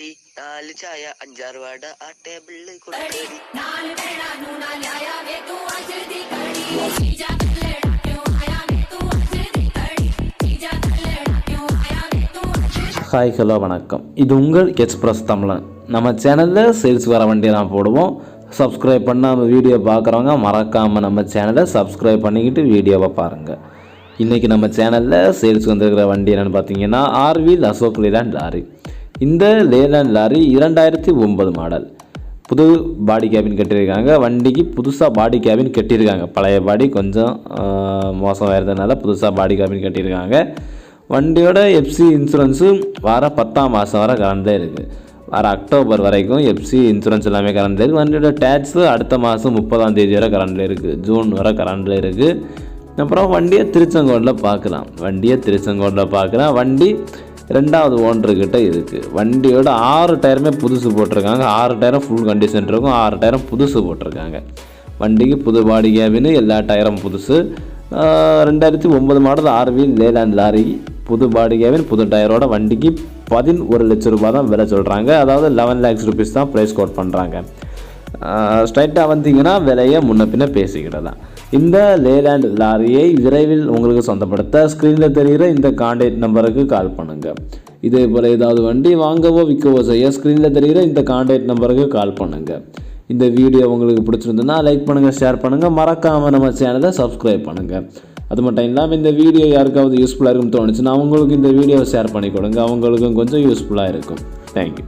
കിട്ടി ചായ അഞ്ചാറ് ആ ടേബിളിൽ ஹாய் ஹலோ வணக்கம் இது உங்கள் எக்ஸ்பிரஸ் தமிழன் நம்ம சேனலில் சேல்ஸ் வர வண்டியை நான் போடுவோம் சப்ஸ்கிரைப் பண்ணால் வீடியோ பார்க்குறவங்க மறக்காமல் நம்ம சேனலை சப்ஸ்கிரைப் பண்ணிக்கிட்டு வீடியோவை பாருங்கள் இன்றைக்கி நம்ம சேனலில் சேல்ஸ் வந்திருக்கிற வண்டி என்னென்னு பார்த்தீங்கன்னா ஆர்வி அசோக் லேண்ட் லாரி இந்த லேலண்ட் லாரி இரண்டாயிரத்தி ஒம்பது மாடல். புது பாடி கேபின் கட்டியிருக்காங்க. வண்டிக்கு புதுசாக பாடி கேபின் கட்டியிருக்காங்க. பழைய பாடி கொஞ்சம் மோசமாக இருந்ததுனால புதுசாக பாடி கேபின் கட்டியிருக்காங்க. வண்டியோட எஃப்சி இன்சூரன்ஸு வர பத்தாம் மாதம் வர கலந்தே இருக்குது வர அக்டோபர் வரைக்கும் எஃப்சி இன்சூரன்ஸ் எல்லாமே கரண்டில் இருக்குது வண்டியோட டேக்ஸு அடுத்த மாதம் முப்பதாம் தேதி வரை கரண்டில் இருக்குது ஜூன் வரை கரண்டில் இருக்குது அப்புறம் வண்டியை திருச்செங்கோட்டில் பார்க்கலாம். வண்டியை திருச்செங்கோட்டில் பார்க்கலாம். வண்டி ரெண்டாவது ஓனர்கிட்ட இருக்குது வண்டியோட ஆறு டயருமே புதுசு போட்டிருக்காங்க. ஆறு டயரும் ஃபுல் கண்டிஷன் இருக்கும். ஆறு டயரும் புதுசு போட்டிருக்காங்க. வண்டிக்கு புது பாடி கேபின்னு எல்லா டயரும் புதுசு. ரெண்டாயிரத்தி ஒம்பது மாடல் ஆர்வி லேலாண்ட் லாரி புது பாடி கேபின் புது டயரோட வண்டிக்கு பதின் ஒரு லட்ச ரூபாய் தான் விலை சொல்கிறாங்க அதாவது லெவன் லேக்ஸ் ருபீஸ் தான் ப்ரைஸ் கோட் பண்ணுறாங்க ஸ்ட்ரைட்டாக வந்தீங்கன்னா விலையை முன்ன பின்ன பேசிக்கிடலாம் இந்த லேலேண்ட் லாரியை விரைவில் உங்களுக்கு சொந்தப்படுத்த ஸ்க்ரீனில் தெரிகிற இந்த கான்டாக்ட் நம்பருக்கு கால் பண்ணுங்கள் இதே போல் ஏதாவது வண்டி வாங்கவோ விற்கவோ செய்ய ஸ்க்ரீனில் தெரிகிற இந்த கான்டாக்ட் நம்பருக்கு கால் பண்ணுங்கள் இந்த வீடியோ உங்களுக்கு பிடிச்சிருந்ததுன்னா லைக் பண்ணுங்கள் ஷேர் பண்ணுங்கள் மறக்காமல் நம்ம சேனலை சப்ஸ்கிரைப் பண்ணுங்கள் அது மட்டும் இல்லாமல் இந்த வீடியோ யாருக்காவது யூஸ்ஃபுல்லாக இருக்கும்னு தோணுச்சுன்னா அவங்களுக்கு இந்த வீடியோவை ஷேர் பண்ணி கொடுங்க. அவங்களுக்கும் கொஞ்சம் யூஸ்ஃபுல்லாக இருக்கும். தேங்க்யூ